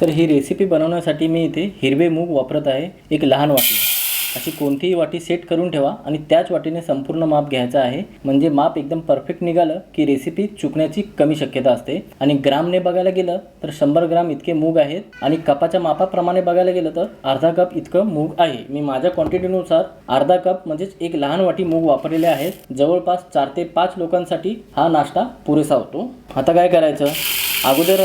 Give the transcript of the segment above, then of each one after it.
तर ही रेसिपी बनवण्यासाठी मी इथे हिरवे मूग वापरत आहे एक लहान वाटी. अशी कोणतीही वाटी सेट करून ठेवा आणि त्याच वाटीने संपूर्ण माप घ्यायचं आहे. म्हणजे माप एकदम परफेक्ट निघालं की रेसिपी चुकण्याची कमी शक्यता असते. आणि ग्रामने बघायला गेलं तर शंभर ग्राम इतके मूग आहेत. आणि कपाच्या मापाप्रमाणे बघायला गेलं तर अर्धा कप इतकं मूग आहे. मी माझ्या क्वांटिटीनुसार अर्धा कप म्हणजेच एक लहान वाटी मूग वापरलेले आहेत. जवळपास चार ते पाच लोकांसाठी हा नाश्ता पुरेसा होतो. आता काय करायचं? अगोदर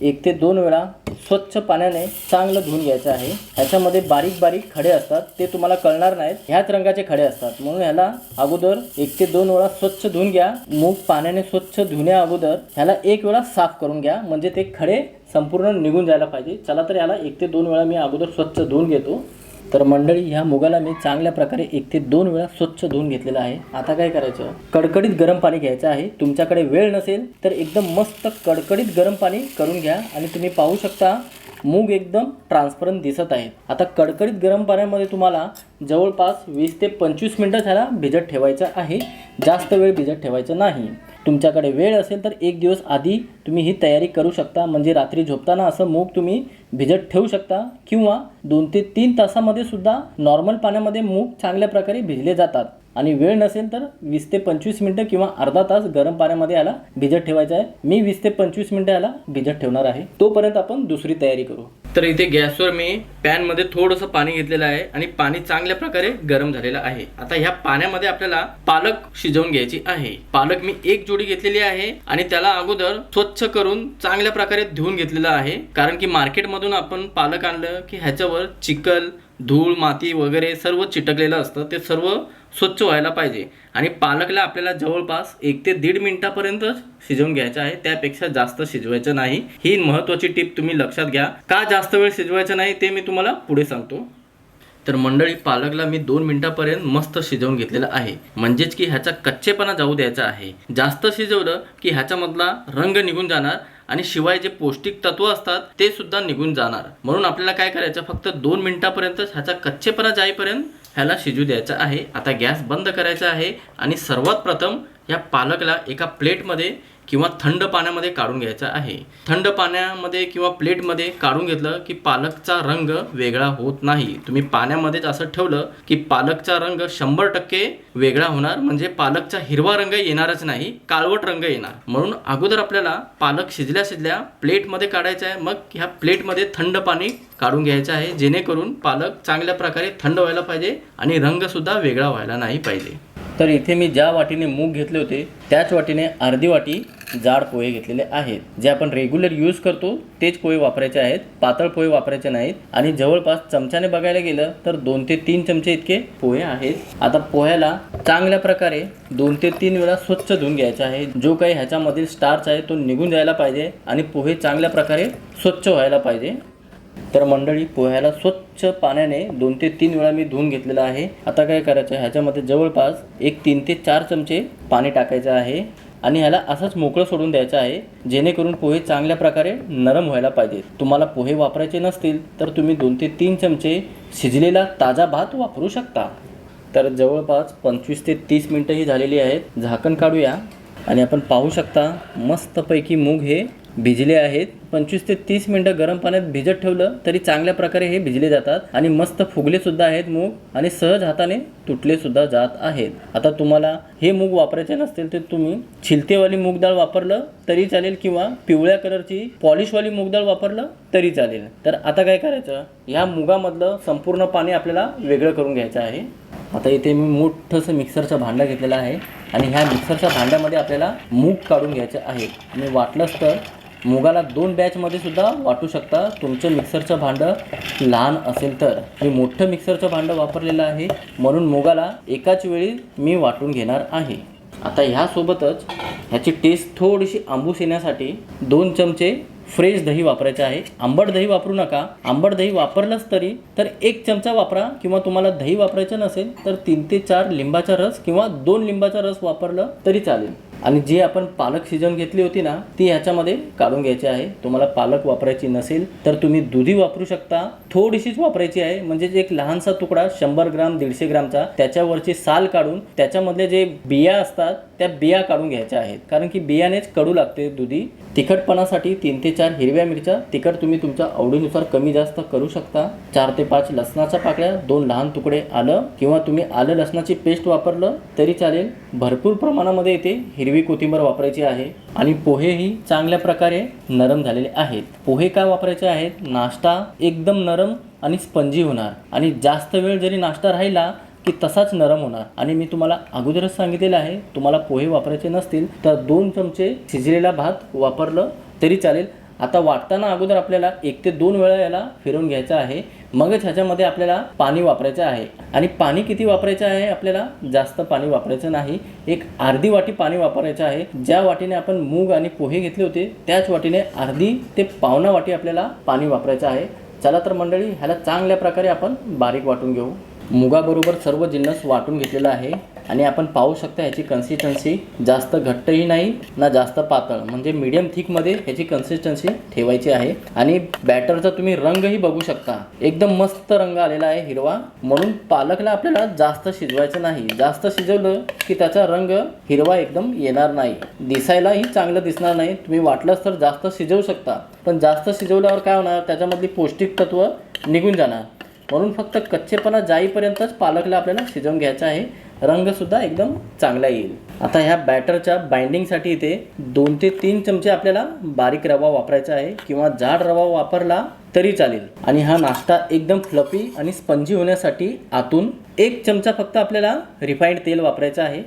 एक ते दोन वेळा स्वच्छ पाण्याने चांगलं धुवून घ्यायचं आहे. ह्याच्यामध्ये बारीक बारीक खडे असतात. ते तुम्हाला कळणार नाहीत. ह्याच रंगाचे खडे असतात. म्हणून ह्याला अगोदर एक ते दोन वेळा स्वच्छ धुवून घ्या. मूग पाण्याने स्वच्छ धुण्या अगोदर ह्याला एक वेळा साफ करून घ्या. म्हणजे ते खडे संपूर्ण निघून जायला पाहिजे. चला तर याला एक ते दोन वेळा मी अगोदर स्वच्छ धुवून घेतो. तर मंडळी ह्या मुगाला मी चांगल्या प्रकारे एक ते दोन वेळा स्वच्छ धुवून घेतलेला आहे. आता काय करायचं? कडकडीत गरम पाणी घ्यायचं आहे. तुमच्याकडे वेळ नसेल तर एकदम मस्त कडकडीत गरम पाणी करून घ्या आणि तुम्ही पाहू शकता मूग एकदम ट्रान्सपरंट दिसत आहेत. आता कडकडीत गरम पाण्यामध्ये तुम्हाला जवळपास वीस ते पंचवीस मिनटं त्याला भिजत ठेवायचं आहे. जास्त वेळ भिजत ठेवायचं नाही. तुमच्याकडे वेळ असेल तर एक दिवस आधी तुम्ही ही तयारी करू शकता. म्हणजे रात्री झोपताना असं मूग तुम्ही भिजत ठेवू शकता किंवा दोन ते तीन तासामध्ये सुद्धा नॉर्मल पाण्यामध्ये मूग चांगल्या प्रकारे भिजले जातात. आणि वेळ नसेल तर वीस ते पंचवीस मिनटं किंवा अर्धा तास गरम पाण्यामध्ये याला भिजत ठेवायचं आहे. मी वीस ते पंचवीस मिनटं याला भिजत ठेवणार आहे. तोपर्यंत आपण दुसरी तयारी करू. तर इथे गॅसवर मी पॅनमध्ये थोडंसं पाणी घेतलेलं आहे आणि पाणी चांगल्या प्रकारे गरम झालेलं आहे. आता ह्या पाण्यामध्ये आपल्याला पालक शिजवून घ्यायची आहे. पालक मी एक जोडी घेतलेली आहे आणि त्याला अगोदर स्वच्छ करून चांगल्या प्रकारे धुवून घेतलेलं आहे. कारण की मार्केटमधून आपण पालक आणलं की ह्याच्यावर चिखल धूळ माती वगैरे सर्व चिटकलेलं असतं. ते सर्व स्वच्छ व्हायला पाहिजे. आणि पालकला आपल्याला जवळपास एक ते दीड मिनिटापर्यंत शिजवून घ्यायचं आहे. त्यापेक्षा जास्त शिजवायचं नाही. ही महत्त्वाची टीप तुम्ही लक्षात घ्या. का जास्त वेळ शिजवायचं नाही ते मी तुम्हाला पुढे सांगतो. तर मंडळी पालकला मी दोन मिनिटापर्यंत मस्त शिजवून घेतलेलं आहे. म्हणजेच की ह्याचा कच्चेपणा जाऊ द्यायचा आहे. जास्त शिजवलं की ह्याच्यामधला रंग निघून जाणार आणि शिवाय जे पौष्टिक तत्व असतात ते सुद्धा निघून जाणार. म्हणून आपल्याला काय करायचं? फक्त दोन मिनिटापर्यंत ह्याचा कच्चेपणा जाईपर्यंत ह्याला शिजू द्यायचा आहे. आता गॅस बंद करायचा आहे आणि सर्वात प्रथम या पालकला एका प्लेटमध्ये किंवा थंड पाण्यामध्ये काढून घ्यायचा आहे. थंड पाण्यामध्ये किंवा प्लेटमध्ये काढून घेतलं की पालकचा रंग वेगळा होत नाही. तुम्ही पाण्यामध्येच असं ठेवलं की पालकचा रंग शंभर टक्के वेगळा होणार म्हणजे पालकचा हिरवा रंग येणारच नाही काळवट रंग येणार. म्हणून अगोदर आपल्याला पालक शिजल्या शिजल्या प्लेटमध्ये काढायचा आहे मग ह्या प्लेटमध्ये थंड पाणी काढून घ्यायचं आहे जेणेकरून पालक चांगल्या प्रकारे थंड व्हायला पाहिजे आणि रंगसुद्धा वेगळा व्हायला नाही पाहिजे. तर इथे मी ज्या वाटीने मूग घेतले होते त्याच वाटीने अर्धी वाटी जाड पोहे घेतलेले आहेत. जे आपण रेग्युलर यूज करतो तेच पोहे वापरायचे आहेत पातळ पोहे वापरायचे नाहीत. आणि जवळपास चमच्याने बघायला गेलं तर दोन ते तीन चमचे इतके पोहे आहेत. आता पोह्याला चांगल्या प्रकारे दोन ते तीन वेळा स्वच्छ धुवून घ्यायचा आहे. जो काही ह्याच्यामधील स्टार्च आहे तो निघून जायला पाहिजे आणि पोहे चांगल्या प्रकारे स्वच्छ व्हायला पाहिजे. तर मंडळी पोह्याला स्वच्छ पाण्याने दोन ते तीन वेळा मी धुवून घेतलेलं आहे. आता काय करायचं ह्याच्यामध्ये जवळपास एक तीन ते चार चमचे पाणी टाकायचं आहे आणि ह्याला असंच मोकळं सोडून द्यायचं आहे जेणेकरून पोहे चांगल्या प्रकारे नरम व्हायला पाहिजे तुम्हाला पोहे वापरायचे नसतील तर तुम्ही दोन ते तीन चमचे शिजलेला ताजा भात वापरू शकता. तर जवळपास पंचवीस ते तीस मिनटं ही झालेली आहेत. झाकण काढूया आणि आपण पाहू शकता मस्तपैकी मूग हे भिजले आहेत. पंचवीस ते तीस मिनटं गरम पाण्यात भिजत ठेवलं तरी चांगल्या प्रकारे हे भिजले जातात आणि मस्त फुगले सुद्धा आहेत मूग आणि सहज हाताने तुटले सुद्धा जात आहेत. आता तुम्हाला हे मूग वापरायचे नसतील तर तुम्ही छिलतेवाली मूग डाळ वापरलं तरी चालेल किंवा पिवळ्या कलरची पॉलिशवाली मूग डाळ वापरलं तरी चालेल. तर आता काय करायचं? ह्या मुगामधलं संपूर्ण पाणी आपल्याला वेगळं करून घ्यायचं आहे. आता इथे मी मोठंसं मिक्सरचं भांडं घेतलेलं आहे आणि ह्या मिक्सरच्या भांड्यामध्ये आपल्याला मूग काढून घ्यायचे आहे. आणि वाटलंच तर मुगाला दोन बॅचमध्ये सुद्धा वाटू शकता. तुमचं मिक्सरचं भांडं लहान असेल तर. मी मोठं मिक्सरचं भांडं वापरलेलं आहे. म्हणून मुगाला एकाच वेळी मी वाटून घेणार आहे. आता ह्यासोबतच ह्याची टेस्ट थोडीशी आंबूस येण्यासाठी दोन चमचे फ्रेश दही वापरायचे आहे. आंबट दही वापरू नका. आंबट दही वापरलंच तरी तर एक चमचा वापरा किंवा तुम्हाला दही वापरायचं नसेल तर तीन ते चार लिंबाचा रस किंवा दोन लिंबाचा रस वापरलं तरी चालेल. आणि जी आपण पालक शिजवून घेतली होती ना ती ह्याच्यामध्ये काढून घ्यायची आहे. तुम्हाला पालक वापरायची नसेल तर तुम्ही दुधी वापरू शकता. थोडीशीच वापरायची आहे म्हणजे जे एक लहानसा तुकडा शंभर ग्राम दीडशे ग्रामचा त्याच्यावरची साल काढून त्याच्यामधले जे बिया असतात त्या बिया काढून घ्यायच्या आहेत. कारण की बियानेच कडू लागते दुधी. तिखटपणासाठी तीन ते चार हिरव्या मिरच्या तिखट तुम्ही तुमच्या आवडीनुसार कमी जास्त करू शकता. चार ते पाच लसणाच्या पाकळ्या दोन लहान तुकडे आलं किंवा तुम्ही आलं लसणाची पेस्ट वापरलं तरी चालेल. भरपूर प्रमाणामध्ये इथे हिरवी कोथिंबर वापरायची आहे आणि पोहेही चांगल्या प्रकारे नरम झालेले आहेत. पोहे काय वापरायचे आहेत? नाश्ता एकदम नरम आणि स्पंजी होणार आणि जास्त वेळ जरी नाश्ता राहिला की तसाच नरम होणार. आणि मी तुम्हाला अगोदरच सांगितलेलं आहे तुम्हाला पोहे वापरायचे नसतील तर दोन चमचे शिजलेला भात वापरलं तरी चालेल. आता वाटताना अगोदर आपल्याला एक ते दोन वेळा याला फिरवून घ्यायचं आहे. मगच ह्याच्यामध्ये आपल्याला पाणी वापरायचं आहे. आणि पाणी किती वापरायचं आहे? आपल्याला जास्त पाणी वापरायचं नाही. एक अर्धी वाटी पाणी वापरायचं आहे. ज्या वाटीने आपण मूग आणि पोहे घेतले होते त्याच वाटीने अर्धी ते पावणा वाटी आपल्याला पाणी वापरायचं आहे. चला तर मंडळी ह्याला चांगल्या प्रकारे आपण बारीक वाटून घेऊ. मुगाबरोबर सर्व जिन्नस वाटून घेतलेला आहे. आणि आपण पाहू शकता ह्याची कन्सिस्टन्सी जास्त घट्टही नाही ना जास्त पातळ. म्हणजे मीडियम थिकमध्ये ह्याची कन्सिस्टन्सी ठेवायची आहे. आणि बॅटरचा तुम्ही रंगही बघू शकता. एकदम मस्त रंग आलेला आहे हिरवा. म्हणून पालकला आपल्याला जास्त शिजवायचं नाही. जास्त शिजवलं की त्याचा रंग हिरवा एकदम येणार नाही. दिसायलाही चांगलं दिसणार नाही. तुम्ही वाटलंच तर जास्त शिजवू शकता. पण जास्त शिजवल्यावर काय होणार? त्याच्यामधली पौष्टिक तत्व निघून जाणार. म्हणून फक्त कच्चेपणा जाईपर्यंतच पालकला आपल्याला शिजवून घ्यायचं आहे. रंगसुद्धा एकदम चांगला येईल. आता ह्या बॅटरच्या बाइंडिंगसाठी इथे दोन ते तीन चमचे आपल्याला बारीक रवा वापरायचा आहे किंवा जाड रवा वापरला तरी चालेल. आणि हा नाश्ता एकदम फ्लपी आणि स्पंजी होण्यासाठी आतून एक चमचा फक्त आपल्याला रिफाईंड तेल वापरायचं आहे.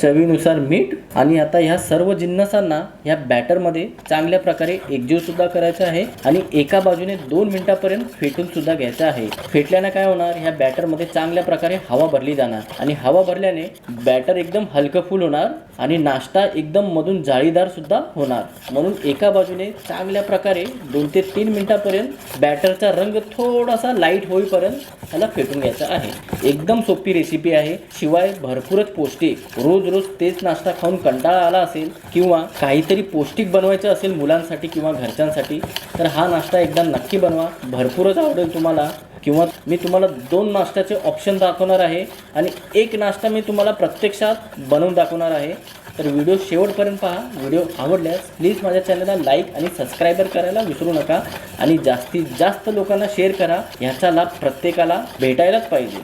चवीनुसार मीठ आणि आता ह्या सर्व जिन्नसांना ह्या बॅटरमध्ये चांगल्या प्रकारे एकजीव सुद्धा करायचं आहे आणि एका बाजूने दोन मिनिटापर्यंत फेटून सुद्धा घ्यायचं आहे. फेटल्याने काय होणार? ह्या बॅटरमध्ये चांगल्या प्रकारे हवा भरली जाणार आणि हवा भरल्याने बॅटर एकदम हलकं फुल होणार. आणि नाश्ता एकदम मधून जाळीदारसुद्धा होणार. म्हणून एका बाजूने चांगल्या प्रकारे दोन ते तीन मिनटापर्यंत बॅटरचा रंग थोडासा लाइट होईपर्यंत त्याला फेटून घ्यायचा आहे. एकदम सोपी रेसिपी आहे. शिवाय भरपूरच पौष्टिक. रोज रोज तेच नाश्ता खाऊन कंटाळा आला असेल किंवा काहीतरी पौष्टिक बनवायचं असेल मुलांसाठी किंवा घरच्यांसाठी तर हा नाश्ता एकदा नक्की बनवा. भरपूरच आवडेल तुम्हाला. किंवा मी तुम्हाला दोन नाश्त्याचे ऑप्शन दाखवणार आहे आणि एक नाश्ता मी तुम्हाला प्रत्यक्षात बनवून दाखवणार आहे. तर व्हिडिओ शेवटपर्यंत पहा. व्हिडिओ आवडल्यास प्लीज माझ्या चॅनलला लाईक आणि सबस्क्रायबर करायला विसरू नका आणि जास्तीत जास्त लोकांना शेअर करा. ह्याचा लाभ प्रत्येकाला भेटायलाच पाहिजे.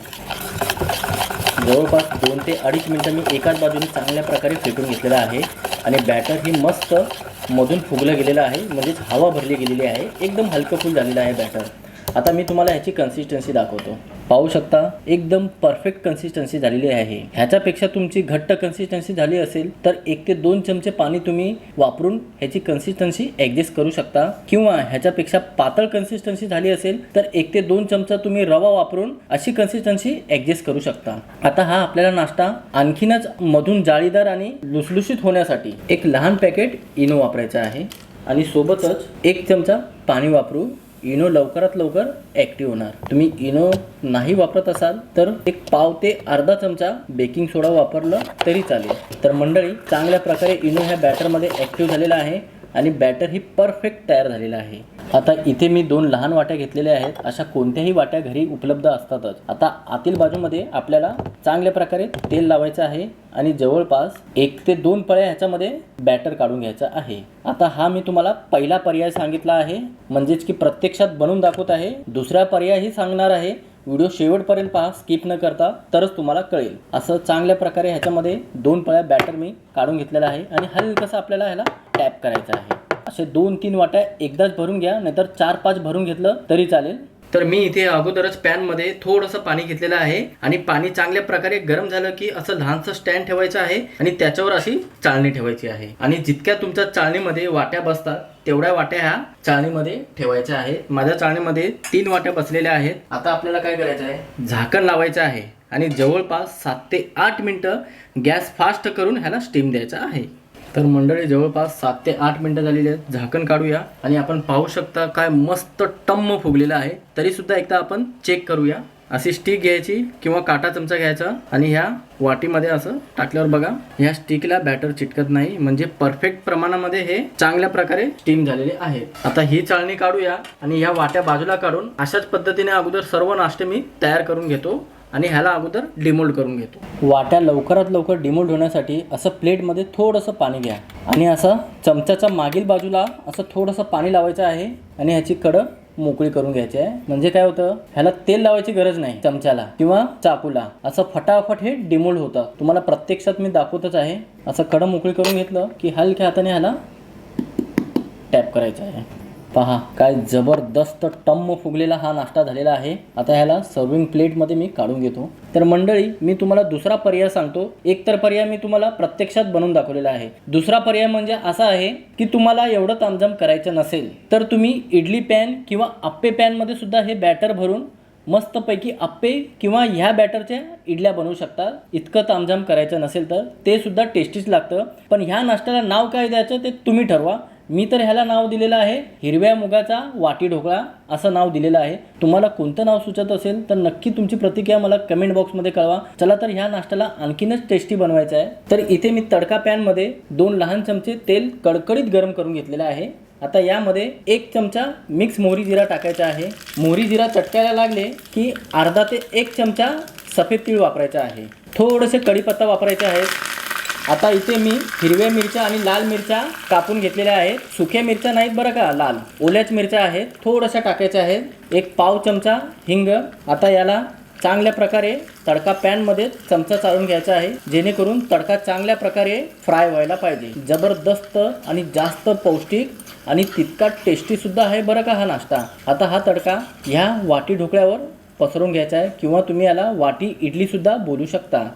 जवळपास दोन ते अडीच मिनटं मी एकाच बाजूने चांगल्या प्रकारे फेटून घेतलेलं आहे आणि बॅटर ही मस्त मधून फुगलं गेलेलं आहे. म्हणजेच हवा भरली गेलेली आहे. एकदम हलकं फुल झालेलं आहे बॅटर आता मी तुम्हाला ह्याची कन्सिस्टन्सी दाखवतो. पाहू शकता एकदम परफेक्ट कन्सिस्टन्सी झालेली आहे ह्याच्यापेक्षा तुमची घट्ट कन्सिस्टन्सी झाली असेल तर एक ते दोन चमचे पाणी तुम्ही वापरून ह्याची कन्सिस्टन्सी ॲडजस्ट करू शकता. किंवा ह्याच्यापेक्षा पातळ कन्सिस्टन्सी झाली असेल तर एक ते दोन चमचा तुम्ही रवा वापरून अशी कन्सिस्टन्सी ॲडजस्ट करू शकता. आता हा आपल्याला नाश्ता आणखीनच मधून जाळीदार आणि लुसलुशीत होण्यासाठी एक लहान पॅकेट इनो वापरायचा आहे. आणि सोबतच एक चमचा पाणी वापरू. इनो लवकरात लवकर ॲक्टिव्ह होणार. तुम्ही इनो नाही वापरत असाल तर एक पाव ते अर्धा चमचा बेकिंग सोडा वापरलं तरी चालेल. तर मंडळी चांगल्या प्रकारे इनो ह्या बॅटरमध्ये ॲक्टिव्ह झालेला आहे. आणि बॅटर ही परफेक्ट तयार झालेलं आहे. आता इथे मी दोन लहान वाट्या घेतलेल्या आहेत. अशा कोणत्याही वाट्या घरी उपलब्ध असतातच. आता आतील बाजूमध्ये आपल्याला चांगल्या प्रकारे तेल लावायचं आहे आणि जवळपास एक ते दोन पळ्या ह्याच्यामध्ये बॅटर काढून घ्यायचा आहे. आता हा मी तुम्हाला पहिला पर्याय सांगितला आहे. म्हणजेच की प्रत्यक्षात बनवून दाखवत आहे. दुसरा पर्यायही सांगणार आहे. व्हिडिओ शेवटपर्यंत पहा स्किप न करता तरच तुम्हाला कळेल. असं चांगल्या प्रकारे ह्याच्यामध्ये दोन पळ्या बॅटर मी काढून घेतलेला आहे. आणि हलकसं आपल्याला ह्याला टॅप करायचं आहे. असे दोन तीन वाट्या एकदाच भरून घ्या नाहीतर चार पाच भरून घेतलं तरी चालेल. तर मी इथे अगोदरच पॅनमध्ये थोडंसं पाणी घेतलेलं आहे आणि पाणी चांगल्या प्रकारे गरम झालं की असं लहानसं स्टँड ठेवायचं आहे आणि त्याच्यावर अशी चाळणी ठेवायची आहे. आणि जितक्या तुमच्या चाळणीमध्ये वाट्या बसतात तेवढ्या वाट्या ह्या चाळणीमध्ये ठेवायच्या आहेत. माझ्या चाळणीमध्ये तीन वाट्या बसलेल्या आहेत. आता आपल्याला काय करायचं आहे? झाकण लावायचं आहे आणि जवळपास सात ते आठ मिनटं गॅस फास्ट करून ह्याला स्टीम द्यायचा आहे. तर मंडळी जवळपास सात ते आठ मिनटं झालेली आहेत. झाकण काढूया आणि आपण पाहू शकता काय मस्त टम्म फुगलेलं आहे. तरी सुद्धा एकदा आपण चेक करूया. अशी स्टिक घ्यायची किंवा काटा चमचा घ्यायचा आणि ह्या वाटीमध्ये असं टाकल्यावर बघा ह्या स्टिकला बॅटर चिटकत नाही. म्हणजे परफेक्ट प्रमाणामध्ये हे चांगल्या प्रकारे स्टीम झालेले आहे. आता ही चाळणी काढूया आणि ह्या वाट्या बाजूला काढून अशाच पद्धतीने अगोदर सर्व नाश्ते मी तयार करून घेतो. आणि ह्याला अगोदर डिमोल्ड करून घेतो. वाट्या लवकरात लवकर डिमोल्ड होण्यासाठी असं प्लेटमध्ये थोडंसं पाणी घ्या. आणि असं चमच्याच्या मागील बाजूला असं थोडंसं पाणी लावायचं आहे आणि ह्याची कडं मोकळी करून घ्यायची आहे. म्हणजे काय होतं? ह्याला तेल लावायची गरज नाही चमच्याला किंवा चाकूला. असं फटाफट हे डिमोल्ड होतं. तुम्हाला प्रत्यक्षात मी दाखवतच आहे. असं कडं मोकळी करून घेतलं की हलक्या हाताने ह्याला टॅप करायचं आहे. पहा काय जबरदस्त टम्म फुगलेला हा नाश्ता झालेला आहे. आता ह्याला सर्विंग प्लेटमध्ये मी काढून घेतो. तर मंडळी मी तुम्हाला दुसरा पर्याय सांगतो. एक तर पर्याय मी तुम्हाला प्रत्यक्षात बनवून दाखवलेला आहे. दुसरा पर्याय म्हणजे असा आहे की तुम्हाला एवढं तामझाम करायचं नसेल तर तुम्ही इडली पॅन किंवा आप्पे पॅनमध्ये सुद्धा हे बॅटर भरून मस्तपैकी आप्पे किंवा ह्या बॅटरच्या इडल्या बनवू शकता. इतकं तामझाम करायचं नसेल तर ते सुद्धा टेस्टीच लागतं. पण ह्या नाश्त्याला नाव काय द्यायचं ते तुम्ही ठरवा. मी तर ह्याला नाव दिलेलं आहे हिरव्या मुगाचा वाटी ढोकळा असं नाव दिलेलं आहे. तुम्हाला कोणतं नाव सुचत असेल तर नक्की तुमची प्रतिक्रिया मला कमेंट बॉक्समध्ये कळवा. चला तर ह्या नाश्त्याला आणखीनच टेस्टी बनवायचं आहे. तर इथे मी तडका पॅनमध्ये दोन लहान चमचे तेल कडकडीत गरम करून घेतलेलं आहे. आता यामध्ये एक चमचा मिक्स मोहरी जिरा टाकायचा आहे. मोहरी जिरा चटकायला लागले की अर्धा ते एक चमचा सफेद तीळ वापरायचा आहे. थोडेसे कढीपत्ता वापरायचे आहे. आता इथे मी हिरव्या मिरच्या आणि लाल मिरच्या कापून घेतलेल्या आहेत. सुक्या मिरच्या नाहीत बरं का लाल. ओल्याच मिरच्या आहेत. थोड्याशा टाकायच्या आहेत एक पाव चमचा हिंग. आता याला चांगल्या प्रकारे तडका पॅनमध्ये चमचा चालून घ्यायचा आहे. जेणेकरून तडका चांगल्या प्रकारे फ्राय व्हायला पाहिजे. जबरदस्त आणि जास्त पौष्टिक आणि तितका टेस्टी सुद्धा आहे बरं का हा नाश्ता. आता हा तडका ह्या वाटी ढोकळ्यावर पसरून घ्यायचा आहे. किंवा तुम्ही याला वाटी इडलीसुद्धा बोलू शकता.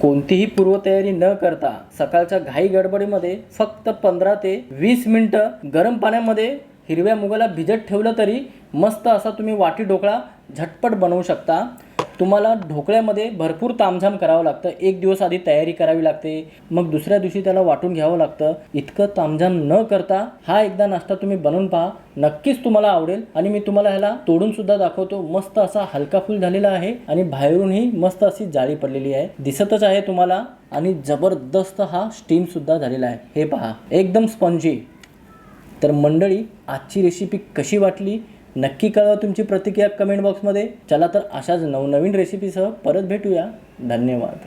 कोणतीही पूर्वतयारी न करता सकाळच्या घाई गडबडीमध्ये फक्त पंधरा ते वीस मिनटं गरम पाण्यामध्ये हिरव्या मुगाला भिजत ठेवलं तरी मस्त असा तुम्ही वाटी ढोकळा झटपट बनवू शकता. तुम्हाला ढोकळ्यामध्ये भरपूर तामझाम करावं लागतं. एक दिवस आधी तयारी करावी लागते. मग दुसऱ्या दिवशी त्याला वाटून घ्यावं लागतं. इतकं तामझाम न करता हा एकदा नाश्ता तुम्ही बनवून पहा. नक्कीच तुम्हाला आवडेल आणि मी तुम्हाला ह्याला तोडून सुद्धा दाखवतो. मस्त असा हलका फुल झालेला आहे आणि बाहेरूनही मस्त अशी जाळी पडलेली आहे. दिसतच आहे तुम्हाला आणि जबरदस्त हा स्टीम सुद्धा झालेला आहे. हे पहा. एकदम स्पंजी तर मंडळी आजची रेसिपी कशी वाटली? नक्की कळवा तुमची प्रतिक्रिया कमेंट बॉक्समध्ये. चला तर अशाच नवनवीन रेसिपीसह परत भेटूया. धन्यवाद.